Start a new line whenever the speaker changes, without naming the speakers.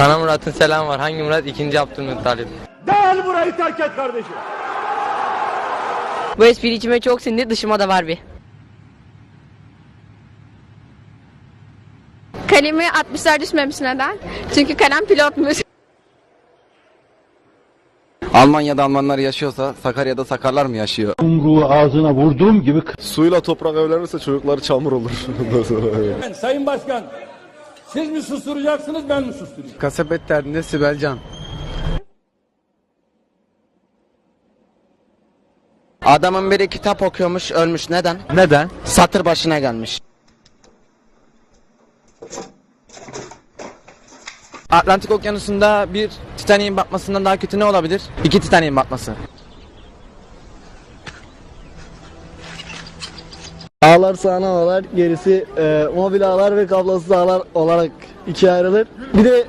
Sana Murat'ın selam var. Hangi Murat? İkinci Abdülmuttalip.
Gel burayı terk et kardeşim.
Bu espri içime çok sindi dışıma da var bir.
Kalemi 60'lar düşmemiş neden? Çünkü kalem pilotmuş.
Almanya'da Almanlar yaşıyorsa Sakarya'da Sakarlar mı yaşıyor?
Yumruğu ağzına vurduğum gibi
Suyla toprak evlenirse çocukları çamur olur.
Sayın Başkan, siz mi susturacaksınız ben mi susturayım?
Kasabet derdinde Sibel Can. Adamın biri kitap okuyormuş ölmüş neden?
Neden?
Satır başına gelmiş. Atlantik Okyanusu'nda bir Titanic'in batmasından daha kötü ne olabilir? İki Titanic'in batması.
Ağlar sahne ağlar, gerisi e, mobil ağlar ve kablosuz ağlar olarak ikiye ayrılır. Bir de